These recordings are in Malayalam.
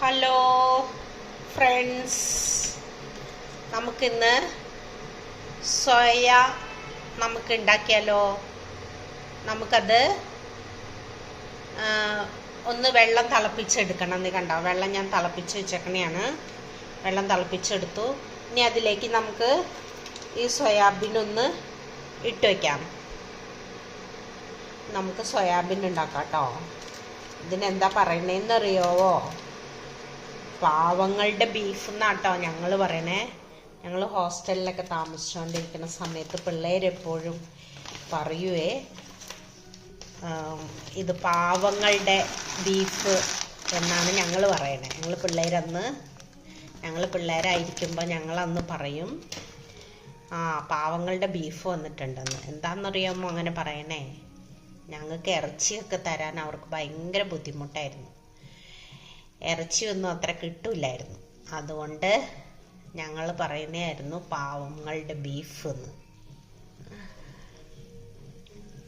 ഹലോ ഫ്രണ്ട്സ് നമുക്കിന്ന് സോയ നമുക്ക് ഉണ്ടാക്കിയാലോ നമുക്കത് ഒന്ന് വെള്ളം തിളപ്പിച്ചെടുക്കണം. എന്ന് കണ്ടോ വെള്ളം ഞാൻ തിളപ്പിച്ച് വെച്ചേക്കണെയാണ്. വെള്ളം തിളപ്പിച്ചെടുത്തു. ഇനി അതിലേക്ക് നമുക്ക് ഈ സോയാബീൻ ഒന്ന് ഇട്ട് വയ്ക്കാം നമുക്ക് സോയാബീൻ ഉണ്ടാക്കാം കേട്ടോ. ഇതിനെന്താ പറയണേന്ന് അറിയാവോ പാവങ്ങളുടെ ബീഫ് എന്നാട്ടോ ഞങ്ങൾ പറയണേ. ഞങ്ങൾ ഹോസ്റ്റലിലൊക്കെ താമസിച്ചുകൊണ്ടിരിക്കുന്ന സമയത്ത് പിള്ളേരെപ്പോഴും പറയുവേ ഇത് പാവങ്ങളുടെ ബീഫ് എന്നാണ് ഞങ്ങൾ പറയണേ. ഞങ്ങൾ പിള്ളേരന്ന് ഞങ്ങൾ പിള്ളേരായിരിക്കുമ്പോൾ ഞങ്ങളന്ന് പറയും. ആ പാവങ്ങളുടെ ബീഫ് വന്നിട്ടുണ്ടെന്ന്. എന്താണെന്നറിയാമോ അങ്ങനെ പറയണേ? ഞങ്ങൾക്ക് ഇറച്ചിയൊക്കെ തരാൻ അവർക്ക് ഭയങ്കര ബുദ്ധിമുട്ടായിരുന്നു. ഇറച്ചിയൊന്നും അത്ര കിട്ടൂലായിരുന്നു. അതുകൊണ്ട് ഞങ്ങൾ പറയുന്നതായിരുന്നു പാവങ്ങളുടെ ബീഫ് എന്ന്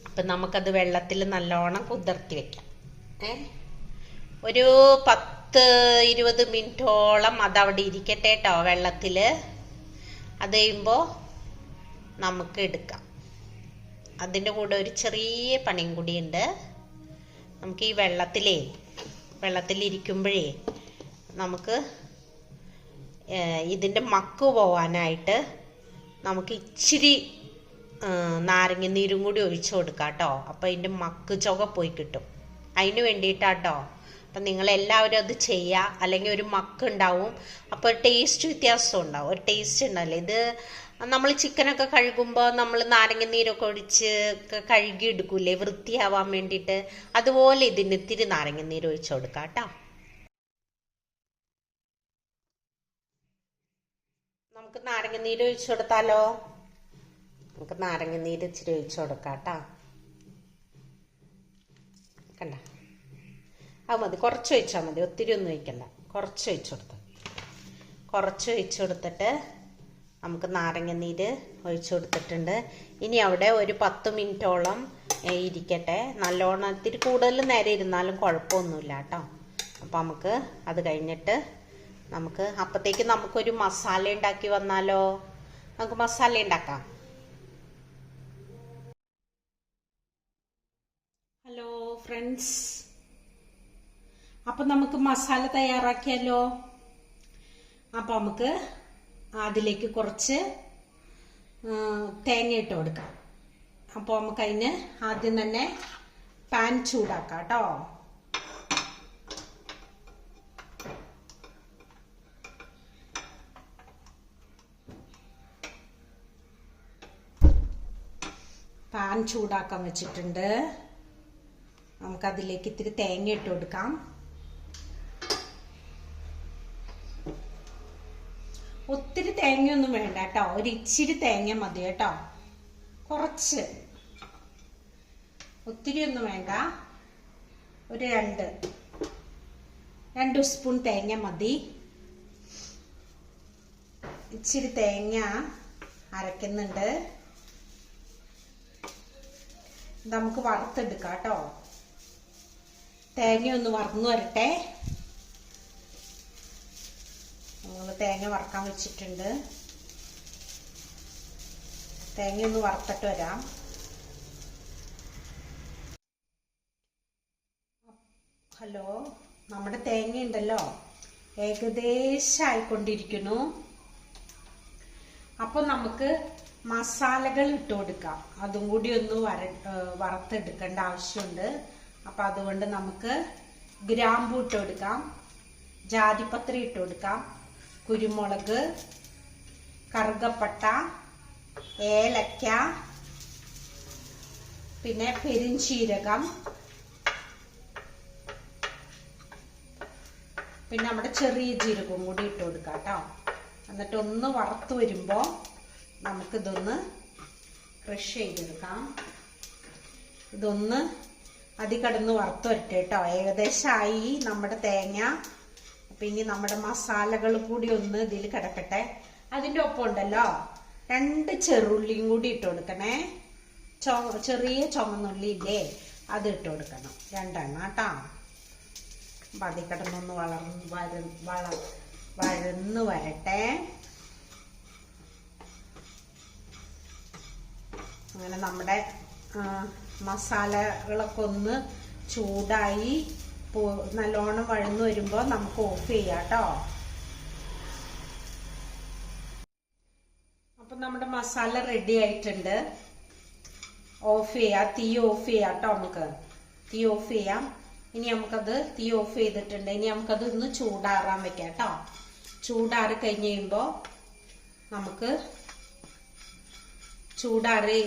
അപ്പം നമുക്കത് വെള്ളത്തിൽ നല്ലോണം കുതിർത്തി വെക്കാം. ഏ? ഒരു പത്ത് ഇരുപത് മിനിറ്റോളം അതവിടെ ഇരിക്കട്ടെ കേട്ടോ വെള്ളത്തിൽ അത് കഴിയുമ്പോൾ നമുക്ക് എടുക്കാം. അതിന്റെ കൂടെ ഒരു ചെറിയ പണിയും കൂടിയുണ്ട് നമുക്ക് ഈ വെള്ളത്തിലേ വെള്ളത്തിലിരിക്കുമ്പോഴേ നമുക്ക് ഇതിന്റെ മക്ക് പോവാനായിട്ട് നമുക്ക് ഇച്ചിരി നാരങ്ങ നീരും കൂടി ഒഴിച്ചു കൊടുക്കാം കേട്ടോ. അപ്പോൾ അതിന്റെ മക്ക് ചുക പോയി കിട്ടും. അതിന് വേണ്ടിയിട്ടാട്ടോ. അപ്പം നിങ്ങളെല്ലാവരും അത് ചെയ്യുക അല്ലെങ്കിൽ ഒരു മക്ക് ഉണ്ടാവും. അപ്പോൾ ടേസ്റ്റ് വ്യത്യാസം ഉണ്ടാവും. ഒരു ടേസ്റ്റ് ഉണ്ടല്ലോ ഇത് നമ്മൾ ചിക്കനൊക്കെ കഴുകുമ്പോൾ നമ്മൾ നാരങ്ങ നീരൊക്കെ ഒഴിച്ച് കഴുകി എടുക്കൂലേ വൃത്തിയാവാൻ വേണ്ടിയിട്ട്. അതുപോലെ ഇതിന് ഇത്തിരി നാരങ്ങ നീര് ഒഴിച്ചു കൊടുക്കാം കേട്ടോ. നമുക്ക് നാരങ്ങ നീര് ഒഴിച്ചു കൊടുത്താലോ? നമുക്ക് നാരങ്ങ നീര് ഇച്ചിരി ഒഴിച്ചു കൊടുക്കാം കേട്ടോ. കണ്ട? അത് മതി. കുറച്ച് ഒഴിച്ചാൽ മതി. ഒത്തിരി ഒന്നും ഒഴിക്കണ്ട. കുറച്ച് ഒഴിച്ചു കൊടുത്ത്. കുറച്ച് ഒഴിച്ചു കൊടുത്തിട്ട് നമുക്ക് നാരങ്ങ നീര് ഒഴിച്ചു കൊടുത്തിട്ടുണ്ട്. ഇനി അവിടെ ഒരു പത്ത് മിനിറ്റോളം ഇരിക്കട്ടെ. നല്ലോണം ഇത്തിരി കൂടുതൽ നേരം ഇരുന്നാലും കുഴപ്പമൊന്നുമില്ല കേട്ടോ. അപ്പം നമുക്ക് അത് കഴിഞ്ഞിട്ട് നമുക്ക് അപ്പത്തേക്ക് നമുക്കൊരു മസാല ഉണ്ടാക്കി വന്നാലോ? നമുക്ക് മസാല ഉണ്ടാക്കാം. Hello friends. അപ്പം നമുക്ക് മസാല തയ്യാറാക്കിയാലോ അപ്പം നമുക്ക് അതിലേക്ക് കുറച്ച് തേങ്ങ ഇട്ട് കൊടുക്കാം. അപ്പോൾ നമുക്ക് അതിന് ആദ്യം തന്നെ പാൻ ചൂടാക്കാം കേട്ടോ. പാൻ ചൂടാക്കാൻ വെച്ചിട്ടുണ്ട്. നമുക്കതിലേക്ക് ഇത്തിരി തേങ്ങ ഇട്ട് കൊടുക്കാം. ഒത്തിരി തേങ്ങയൊന്നും വേണ്ട കേട്ടോ. ഒരു ഇച്ചിരി തേങ്ങ മതി കേട്ടോ. കുറച്ച്. ഒത്തിരി ഒന്നും വേണ്ട. ഒരു രണ്ട്. രണ്ട് സ്പൂൺ തേങ്ങ മതി. ഇച്ചിരി തേങ്ങ അരയ്ക്കുന്നുണ്ട് ഇത് നമുക്ക് വറുത്തെടുക്കാം കേട്ടോ. തേങ്ങ ഒന്ന് വറന്നു വരട്ടെ നമ്മൾ തേങ്ങ വറക്കാൻ വെച്ചിട്ടുണ്ട്. തേങ്ങ ഒന്ന് വറുത്തിട്ട് വരാം. ഹലോ നമ്മുടെ തേങ്ങ ഉണ്ടല്ലോ ഏകദേശം ആയിക്കൊണ്ടിരിക്കുന്നു അപ്പോൾ നമുക്ക് മസാലകൾ ഇട്ട് കൊടുക്കാം. അതും കൂടി ഒന്ന് വര വറുത്തെടുക്കേണ്ട ആവശ്യമുണ്ട്. അപ്പോൾ അതുകൊണ്ട് നമുക്ക് ഗ്രാമ്പൂ ഇട്ട് കൊടുക്കാം. ജാതിപത്രി ഇട്ട് കൊടുക്കാം. കുരുമുളക് കറുകപ്പട്ട ഏലക്ക പിന്നെ പെരിഞ്ചീരകം പിന്നെ നമ്മുടെ ചെറിയ ജീരകവും കൂടി ഇട്ട് കൊടുക്കാം കേട്ടോ. എന്നിട്ട് ഒന്ന് വറുത്ത് വരുമ്പോൾ നമുക്കിതൊന്ന് ക്രഷ് ചെയ്തെടുക്കാം. ഇതൊന്ന് അതി കടന്ന് വറുത്ത് വരട്ടെ കേട്ടോ. ഏകദേശമായി നമ്മുടെ തേങ്ങ അപ്പം ഇനി നമ്മുടെ മസാലകൾ കൂടി ഒന്ന് ഇതിൽ കിടക്കട്ടെ. അതിന്റെ ഒപ്പം ഉണ്ടല്ലോ. രണ്ട് ചെറുള്ളിയും കൂടി ഇട്ട് കൊടുക്കണേ. ചോ ചെറിയ ചുമന്നുള്ളി ഇല്ലേ അത് ഇട്ട് കൊടുക്കണം. രണ്ടെണ്ണം കേട്ടോ. അപ്പം അതിൽ വളർന്ന് വര വള വഴന്ന് വരട്ടെ. അങ്ങനെ നമ്മുടെ മസാലകളൊക്കെ ഒന്ന് ചൂടായി നല്ലോണം വഴന്നു വരുമ്പോൾ നമുക്ക് ഓഫ് ചെയ്യാം കേട്ടോ അപ്പം നമ്മുടെ മസാല റെഡി ആയിട്ടുണ്ട്. ഓഫ് ചെയ്യാം. തീ ഓഫ് ചെയ്യാം കേട്ടോ നമുക്ക്. തീ ഓഫ് ചെയ്യാം. ഇനി നമുക്കത് തീ ഓഫ് ചെയ്തിട്ടുണ്ട്. ഇനി നമുക്കത് ഒന്ന് ചൂടാറാൻ വെക്കാം ചൂടാറി കഴിഞ്ഞ് കഴിയുമ്പോൾ നമുക്ക് ചൂടാറി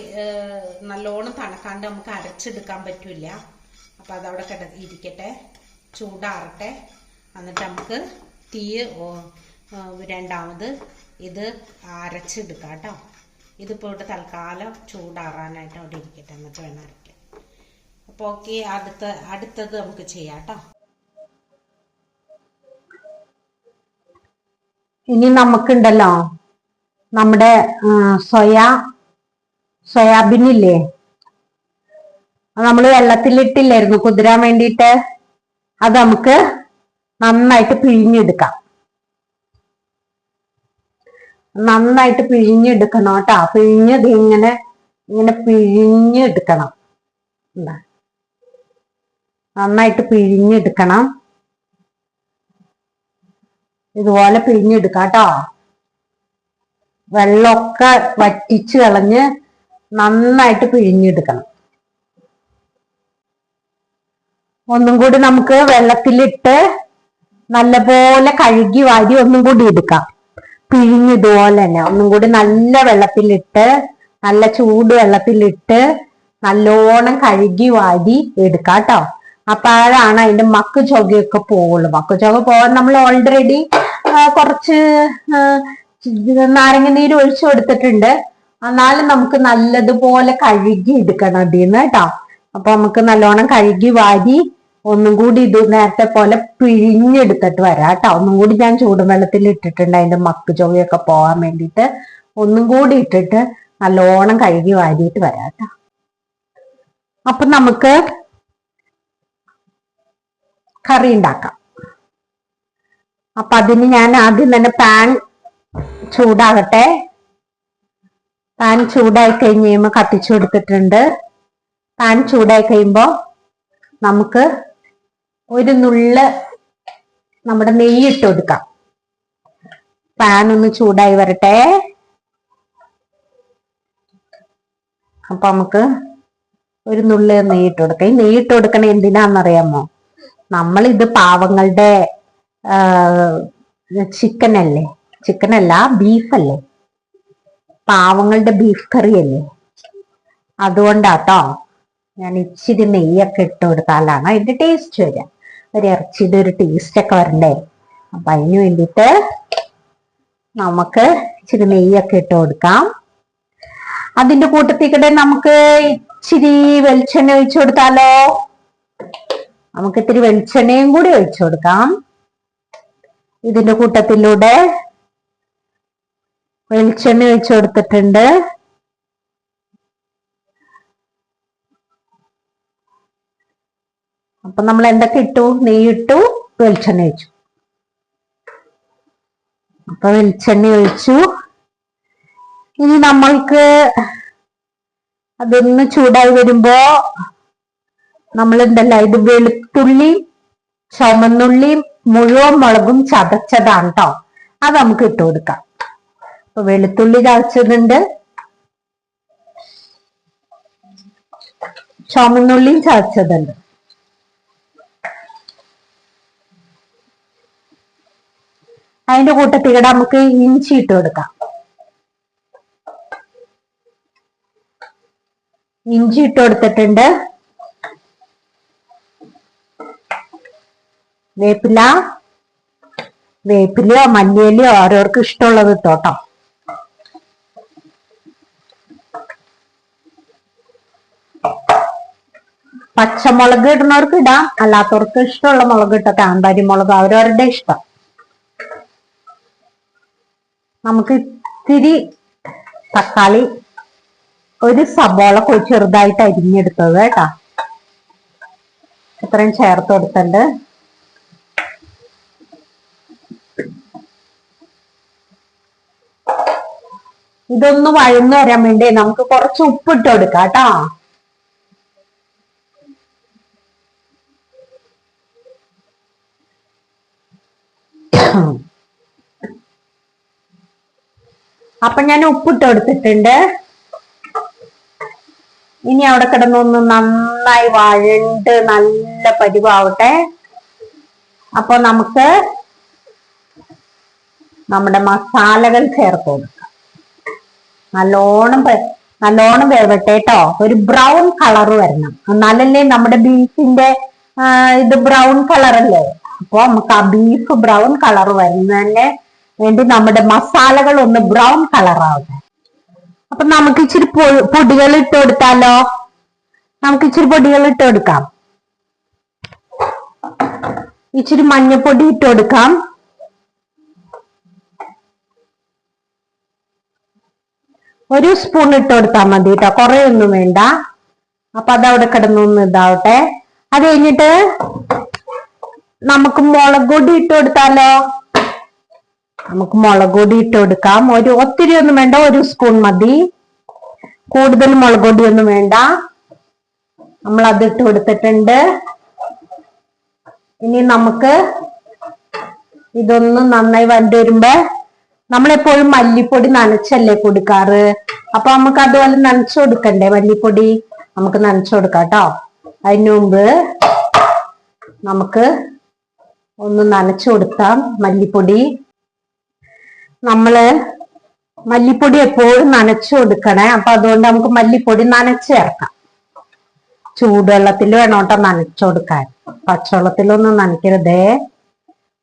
നല്ലോണം തണക്കാണ്ട് നമുക്ക് അരച്ചെടുക്കാൻ പറ്റില്ല അപ്പം അതവിടെ കിട ഇരിക്കട്ടെ. ചൂടാറട്ടെ. എന്നിട്ട് നമുക്ക് തീ രണ്ടാമത് ഇത് അരച്ചെടുക്കാം കേട്ടോ. ഇതിപ്പോൾ ഇവിടെ തൽക്കാലം ചൂടാറാനായിട്ട് അവിടെ ഇരിക്കട്ടെ. എന്നിട്ട് വേണം അരയ്ക്കാൻ. അപ്പോൾ ഓക്കെ അടുത്ത അടുത്തത് നമുക്ക് ചെയ്യാം കേട്ടോ. ഇനി നമുക്കുണ്ടല്ലോ നമ്മുടെ സോയാ സോയാബീൻ ഇല്ലേ നമ്മൾ വെള്ളത്തിലിട്ടില്ലായിരുന്നു. കുതിരാൻ വേണ്ടിയിട്ട്. അത് നമുക്ക് നന്നായിട്ട് പിഴിഞ്ഞെടുക്കാം. നന്നായിട്ട് പിഴിഞ്ഞെടുക്കണം കേട്ടോ. പിഴിഞ്ഞത് ഇങ്ങനെ ഇങ്ങനെ പിഴിഞ്ഞെടുക്കണം. നന്നായിട്ട് പിഴിഞ്ഞെടുക്കണം. ഇതുപോലെ പിഴിഞ്ഞെടുക്കാം കേട്ടോ. വെള്ളമൊക്കെ വറ്റിച്ച് കളഞ്ഞ് നന്നായിട്ട് പിഴിഞ്ഞെടുക്കണം. ഒന്നും കൂടി നമുക്ക് വെള്ളത്തിലിട്ട് നല്ലപോലെ കഴുകി വാരി ഒന്നും കൂടി എടുക്കാം. പിഴിഞ്ഞിതുപോലെ തന്നെ ഒന്നും കൂടി നല്ല വെള്ളത്തിലിട്ട് നല്ല ചൂട് വെള്ളത്തിലിട്ട് നല്ലോണം കഴുകി വാരി എടുക്കാം കേട്ടോ അപ്പോഴാണ് അതിന്റെ മക്ക് ചൊകയൊക്കെ പോവുള്ളൂ. മക്ക് ചൊക പോകാൻ നമ്മൾ ഓൾറെഡി കുറച്ച് നാരങ്ങ നീര് ഒഴിച്ചു കൊടുത്തിട്ടുണ്ട്. എന്നാലും നമുക്ക് നല്ലതുപോലെ കഴുകി എടുക്കണം അതിന്ന് കേട്ടോ അപ്പൊ നമുക്ക് നല്ലോണം കഴുകി വാരി ഒന്നും കൂടി ഇത് നേരത്തെ പോലെ പിഴിഞ്ഞെടുത്തിട്ട് വരാം കേട്ടോ. ഒന്നും കൂടി ഞാൻ ചൂടുവെള്ളത്തിൽ ഇട്ടിട്ടുണ്ട് അതിന്റെ മക്ക് ചൊവ്വയൊക്കെ പോകാൻ വേണ്ടിയിട്ട്. ഒന്നും കൂടി ഇട്ടിട്ട് നല്ലോണം കഴുകി വാരിയിട്ട് വരാം കേട്ടോ. അപ്പൊ നമുക്ക് കറി ഉണ്ടാക്കാം. അപ്പൊ അതിന് ഞാൻ ആദ്യം തന്നെ പാൻ ചൂടാകട്ടെ. പാൻ ചൂടായി കഴിഞ്ഞ് കഴിയുമ്പോൾ കത്തിച്ചു കൊടുത്തിട്ടുണ്ട്. പാൻ ചൂടായി കഴിയുമ്പോൾ നമുക്ക് ഒരു നുള്ള് നമ്മുടെ നെയ്യ് ഇട്ട് കൊടുക്കാം. പാൻ ഒന്ന് ചൂടായി വരട്ടെ. അപ്പൊ നമുക്ക് ഒരു നുള്ള് നെയ്യ് ഇട്ട് കൊടുക്കാം. ഈ നെയ്യ് ഇട്ട് കൊടുക്കണ നമ്മൾ നമ്മളിത് പാവങ്ങളുടെ ചിക്കൻ അല്ലേ ചിക്കൻ അല്ല ബീഫല്ലേ? പാവങ്ങളുടെ ബീഫ് കറി അല്ലേ അതുകൊണ്ടാട്ടോ ഞാൻ ഇച്ചിരി നെയ്യൊക്കെ ഇട്ട് കൊടുത്താലാണ് അതിന്റെ ടേസ്റ്റ് വരിക. ഒരു ഇറച്ചിയുടെ ഒരു ടേസ്റ്റ് ഒക്കെ വരണ്ടേ? അപ്പൊ അതിന് വേണ്ടിയിട്ട് നമുക്ക് ഇച്ചിരി നെയ്യൊക്കെ ഇട്ട് കൊടുക്കാം. അതിന്റെ കൂട്ടത്തിൽ കൂടെ നമുക്ക് ഇച്ചിരി വെളിച്ചെണ്ണ ഒഴിച്ചു കൊടുത്താലോ? നമുക്ക് ഇത്തിരി വെളിച്ചെണ്ണയും കൂടി ഒഴിച്ചു കൊടുക്കാം. ഇതിന്റെ കൂട്ടത്തിലൂടെ വെളിച്ചെണ്ണ ഒഴിച്ചു കൊടുത്തിട്ടുണ്ട്. അപ്പൊ നമ്മൾ എന്തൊക്കെ ഇട്ടു? നെയ്യ് ഇട്ടു വെളിച്ചെണ്ണ ഒഴിച്ചു. അപ്പൊ വെളിച്ചെണ്ണ ഒഴിച്ചു. ഇനി നമ്മൾക്ക് അതൊന്ന് ചൂടായി വരുമ്പോ നമ്മളുണ്ടല്ലോ ഇത് വെളുത്തുള്ളി ചുമന്നുള്ളിയും മുഴുവൻ മുളകും ചതച്ചതാണ് കേട്ടോ അത് നമുക്ക് ഇട്ട് കൊടുക്കാം. അപ്പൊ വെളുത്തുള്ളി ചതച്ചതുണ്ട് ചുമന്നുള്ളിയും ചതച്ചതുണ്ട്. അതിന്റെ കൂട്ടത്തിൽ നമുക്ക് ഇഞ്ചി ഇട്ട് കൊടുക്കാം. ഇഞ്ചി ഇട്ട് കൊടുത്തിട്ടുണ്ട്. വേപ്പില. വേപ്പിലയോ മല്ലിയിലയോ ഓരോർക്ക് ഇഷ്ടമുള്ളത് ഇട്ടോട്ടോ പച്ചമുളക് ഇടുന്നവർക്ക് ഇടാം. അല്ലാത്തവർക്ക് ഇഷ്ടമുള്ള മുളക് ഇട്ടോ കാന്താരി മുളക് അവരവരുടെ ഇഷ്ടം. നമുക്ക് ഇത്തിരി തക്കാളി ഒരു സബോള ചെറുതായിട്ട് അരിഞ്ഞെടുത്തത് കേട്ടാ ഇത്രയും ചേർത്ത് കൊടുത്തിട്ടുണ്ട് ഇതൊന്ന് വഴന്നു വരാൻ വേണ്ടി നമുക്ക് കുറച്ച് ഉപ്പിട്ട് കൊടുക്കാം കേട്ടാ Oh. അപ്പൊ ഞാൻ ഉപ്പിട്ട് കൊടുത്തിട്ടുണ്ട്. ഇനി അവിടെ കിടന്നൊന്ന് നന്നായി വഴണ്ട് നല്ല പരിവാവട്ടെ. അപ്പൊ നമുക്ക് നമ്മുടെ മസാലകൾ ചേർത്ത് കൊടുക്കാം. നല്ലോണം നല്ലോണം വേവട്ടെ കേട്ടോ ഒരു ബ്രൗൺ കളർ വരണം. എന്നാലല്ലേ നമ്മുടെ ബീഫിന്റെ ഇത് ബ്രൗൺ കളർ അല്ലേ അപ്പൊ നമുക്ക് ആ ബീഫ് ബ്രൗൺ കളർ വരുന്നതിന് വേണ്ടി നമ്മുടെ മസാലകൾ ഒന്ന് ബ്രൗൺ കളർ ആവട്ടെ. അപ്പൊ നമുക്ക് ഇച്ചിരി പൊടികൾ ഇട്ട് കൊടുത്താലോ? നമുക്ക് ഇച്ചിരി പൊടികൾ ഇട്ട് കൊടുക്കാം. ഇച്ചിരി മഞ്ഞപ്പൊടി ഇട്ട് കൊടുക്കാം. ഒരു സ്പൂൺ ഇട്ട് കൊടുത്താൽ മതി കേട്ടോ. കുറെ ഒന്നും വേണ്ട. അപ്പൊ അതവിടെ കിടന്നൊന്ന് ഇതാവട്ടെ. അത് കഴിഞ്ഞിട്ട് നമുക്ക് മുളക് പൊടി ഇട്ട് കൊടുത്താലോ? നമുക്ക് മുളക് പൊടി ഇട്ട് കൊടുക്കാം. ഒരു ഒത്തിരി ഒന്നും വേണ്ട ഒരു സ്പൂൺ മതി. കൂടുതൽ മുളക് പൊടി ഒന്നും വേണ്ട. നമ്മൾ അത് ഇട്ട് കൊടുത്തിട്ടുണ്ട്. ഇനി നമുക്ക് ഇതൊന്ന് നന്നായി വണ്ടി വരുമ്പോ നമ്മളെപ്പോഴും മല്ലിപ്പൊടി നനച്ചല്ലേ കൊടുക്കാറ്? അപ്പൊ നമുക്ക് അതുപോലെ നനച്ചു കൊടുക്കണ്ടേ മല്ലിപ്പൊടി? നമുക്ക് നനച്ചു കൊടുക്കാം കേട്ടോ അതിനു മുമ്പ് നമുക്ക് ഒന്ന് നനച്ചു കൊടുക്കാം മല്ലിപ്പൊടി. നമ്മൾ മല്ലിപ്പൊടി എപ്പോഴും നനച്ചു കൊടുക്കണേ. അപ്പൊ അതുകൊണ്ട് നമുക്ക് മല്ലിപ്പൊടി നനച്ച് ചേർക്കാം. ചൂടുവെള്ളത്തിൽ വേണം കേട്ടോ നനച്ചു കൊടുക്കാൻ. പച്ചവെള്ളത്തിലൊന്നും നനയ്ക്കരുതേ.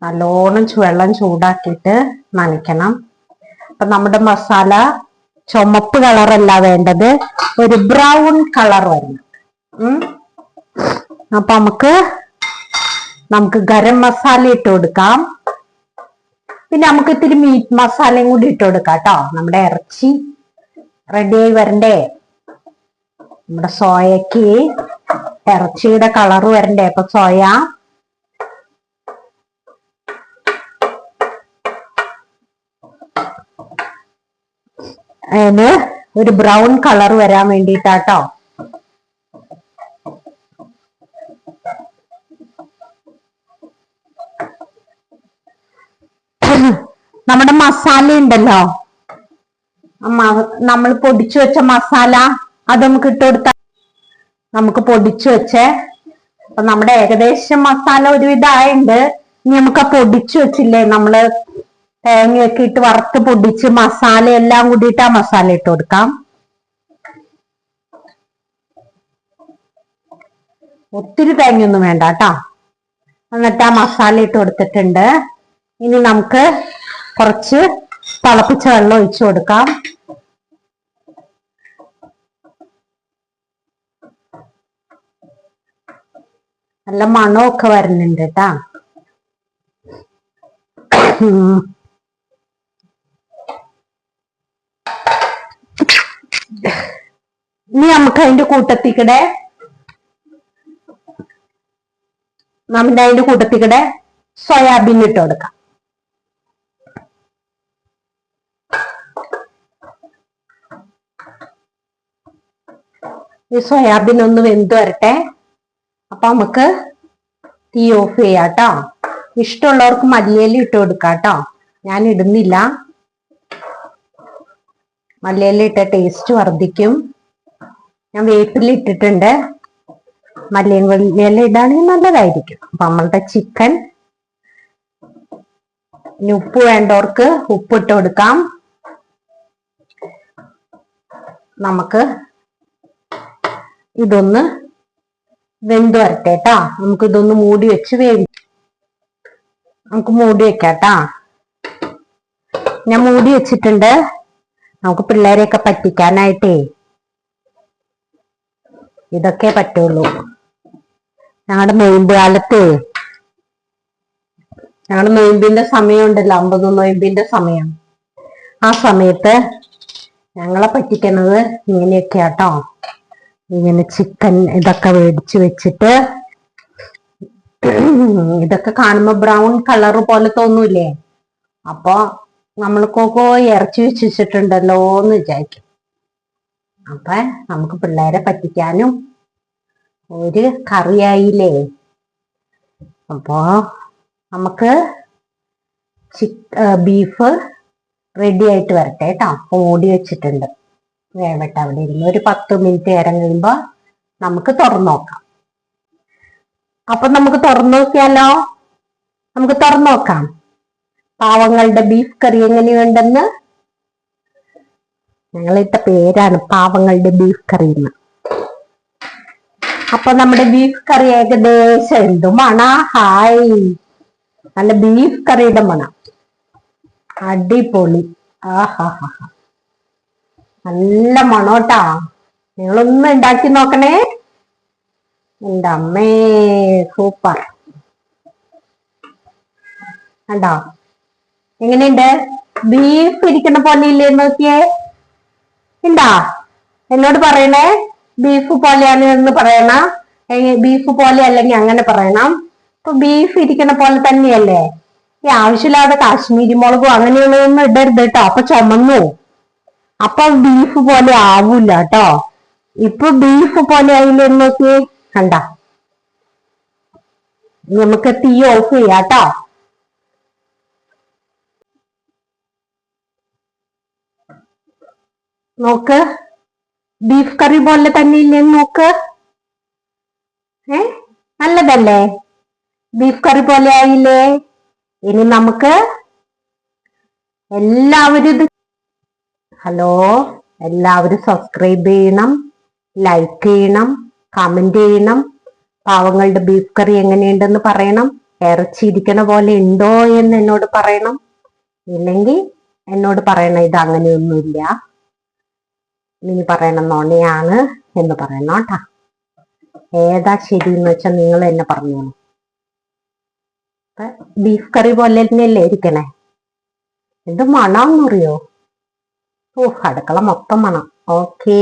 നല്ലോണം വെള്ളം ചൂടാക്കിയിട്ട് നനയ്ക്കണം. അപ്പൊ നമ്മുടെ മസാല ചുമപ്പ് കളറല്ല വേണ്ടത്. ഒരു ബ്രൗൺ കളർ വരണം. അപ്പൊ നമുക്ക് നമുക്ക് ഗരം മസാല ഇട്ട് കൊടുക്കാം. പിന്നെ നമുക്ക് ഇത്തിരി മീറ്റ് മസാലയും കൂടി ഇട്ട് കൊടുക്കാം കേട്ടോ നമ്മുടെ ഇറച്ചി റെഡിയായി വരണ്ടേ? നമ്മുടെ സോയക്ക് ഇറച്ചിയുടെ കളർ വരണ്ടേ? അപ്പൊ സോയ. അതിന് ഒരു ബ്രൗൺ കളർ വരാൻ വേണ്ടിട്ടാട്ടോ നമ്മുടെ മസാല ഉണ്ടല്ലോ. നമ്മൾ പൊടിച്ചു വെച്ച മസാല അത് നമുക്ക് ഇട്ട് കൊടുത്താൽ നമുക്ക് പൊടിച്ചു വെച്ചേ അപ്പൊ നമ്മുടെ ഏകദേശം മസാല ഒരുവിധമായുണ്ട് ഇനി നമുക്ക് പൊടിച്ചു വെച്ചില്ലേ നമ്മൾ തേങ്ങയൊക്കെ ഇട്ട് വറുത്ത് പൊടിച്ച് മസാല എല്ലാം കൂടിയിട്ട് ആ മസാല ഇട്ട് കൊടുക്കാം. ഒത്തിരി തേങ്ങയൊന്നും വേണ്ട കേട്ടോ. എന്നിട്ട് ആ മസാല ഇട്ട് കൊടുത്തിട്ടുണ്ട്. ഇനി നമുക്ക് കുറച്ച് തിളപ്പിച്ച വെള്ളം ഒഴിച്ചു കൊടുക്കാം നല്ല മണമൊക്കെ വരുന്നുണ്ട് കേട്ടാ. ഇനി നമുക്ക് അതിന്റെ കൂട്ടത്തിക്കടെ നമ്മുടെ അതിന്റെ കൂട്ടത്തിക്കടെ സോയാബീൻ ഇട്ട് കൊടുക്കാം ഈ സോയാബീൻ ഒന്ന് വെന്ത് വരട്ടെ അപ്പൊ നമുക്ക് തീ ഓഫ് ചെയ്യാം കേട്ടോ ഇഷ്ടമുള്ളവർക്ക് മല്ലിയില ഇട്ട് കൊടുക്കാം കേട്ടോ ഞാൻ ഇടുന്നില്ല. മല്ലിയില ഇട്ട ടേസ്റ്റ് വർദ്ധിക്കും. ഞാൻ വേപ്പില ഇട്ടിട്ടുണ്ട്. മല്ലിയും വെള്ളിയില ഇടാണെങ്കിൽ നല്ലതായിരിക്കും. അപ്പൊ നമ്മളുടെ ചിക്കൻ ഇനി ഉപ്പ് വേണ്ടവർക്ക് ഉപ്പ് ഇട്ട് കൊടുക്കാം. നമുക്ക് ഇതൊന്ന് വെന്ത് വരട്ടെ കേട്ടാ നമുക്ക് ഇതൊന്ന് മൂടി വെച്ച് വേവി നമുക്ക് മൂടി വെക്കാട്ടാ ഞാൻ മൂടി വെച്ചിട്ടുണ്ട്. നമുക്ക് പിള്ളേരെയൊക്കെ പറ്റിക്കാനായിട്ടേ. ഇതൊക്കെ പറ്റുള്ളൂ. ഞങ്ങളുടെ നൊയമ്പ് കാലത്ത്. ഞങ്ങളുടെ സമയം ഉണ്ടല്ലോ അമ്പത് നൊയമ്പിന്റെ സമയം. ആ സമയത്ത് ഞങ്ങളെ പറ്റിക്കുന്നത് ഇങ്ങനെയൊക്കെയാട്ടോ ഇങ്ങനെ ചിക്കൻ ഇതൊക്കെ മേടിച്ചു വെച്ചിട്ട് ഇതൊക്കെ കാണുമ്പോ ബ്രൗൺ കളർ പോലെ തോന്നൂലേ അപ്പൊ കോക്കോ ഇറച്ചി വെച്ചിട്ടുണ്ടല്ലോ എന്ന് വിചാരിക്കും. അപ്പൊ നമുക്ക് പിള്ളേരെ പറ്റിക്കാനും ഒരു കറിയായില്ലേ? അപ്പോ നമുക്ക് ബീഫ് റെഡി ആയിട്ട് വരട്ടെ കേട്ടോ ഓടി വെച്ചിട്ടുണ്ട്. വേവട്ടെ അവിടെ ഇരുന്ന്. ഒരു പത്ത് മിനിറ്റ് നേരം കഴിയുമ്പോ നമുക്ക് തുറന്നു നോക്കാം. അപ്പൊ നമുക്ക് തുറന്നു നോക്കിയാലോ? നമുക്ക് തുറന്നു നോക്കാം. പാവങ്ങളുടെ ബീഫ് കറി എങ്ങനെയുണ്ടെന്ന്? ഞങ്ങളിട്ട പേരാണ് പാവങ്ങളുടെ ബീഫ് കറി എന്ന്. അപ്പൊ നമ്മുടെ ബീഫ് കറി ഏകദേശം എന്തും മണ? ഹായ്. നല്ല ബീഫ് കറിയുടെ മണം. അടിപൊളി. ആഹാ നല്ല മണോട്ടാ. നിങ്ങളൊന്ന് ഉണ്ടാക്കി നോക്കണേ. എന്റെ അമ്മേ സൂപ്പർ. കണ്ടോ? എങ്ങനെയുണ്ട്? ബീഫ് ഇരിക്കുന്ന പോലെ ഇല്ലേ നോക്കിയേ? ഉണ്ടാ എന്നോട് പറയണേ ബീഫ് പോലെയാണ് എന്ന് പറയണം. ബീഫ് പോലെ അല്ലെങ്കിൽ അങ്ങനെ പറയണം. ഇപ്പൊ ബീഫ് ഇരിക്കുന്ന പോലെ തന്നെയല്ലേ? ഈ ആവശ്യമില്ലാതെ കാശ്മീരി മുളകും അങ്ങനെയുള്ളതൊന്നും ഇടരുത് കേട്ടോ. അപ്പൊ ചുമന്നു. അപ്പൊ ബീഫ് പോലെ ആവൂല കേട്ടോ ഇപ്പൊ ബീഫ് പോലെ ആയില്ലേ നോക്കി കണ്ട. നമുക്ക് തീ ഓഫ് ചെയ്യാട്ടോ നോക്ക്. ബീഫ് കറി പോലെ തന്നെ ഇല്ലേ നോക്ക്. ഏ? നല്ലതല്ലേ? ബീഫ് കറി പോലെ ആയില്ലേ? ഇനി നമുക്ക് എല്ലാവരും ഇത് ഹലോ എല്ലാവരും സബ്സ്ക്രൈബ് ചെയ്യണം ലൈക്ക് ചെയ്യണം കമന്റ് ചെയ്യണം. പാവങ്ങളുടെ ബീഫ് കറി എങ്ങനെയുണ്ടെന്ന് പറയണം. ഇറച്ചി ഇരിക്കണ പോലെ ഉണ്ടോ എന്ന് എന്നോട് പറയണം. ഇല്ലെങ്കിൽ എന്നോട് പറയണം ഇത് അങ്ങനെയൊന്നുമില്ല. നീ പറയണം നോണയാണ് എന്ന് പറയണം കേട്ടാ. ഏതാ ശരി എന്ന് വെച്ചാൽ നിങ്ങൾ എന്നെ പറഞ്ഞോളൂ. ബീഫ് കറി പോലെ തന്നെയല്ലേ ഇരിക്കണേ? എന്ത് മണമെന്നറിയോ ഓ അടുക്കള മൊത്തം മണം. ഓക്കേ.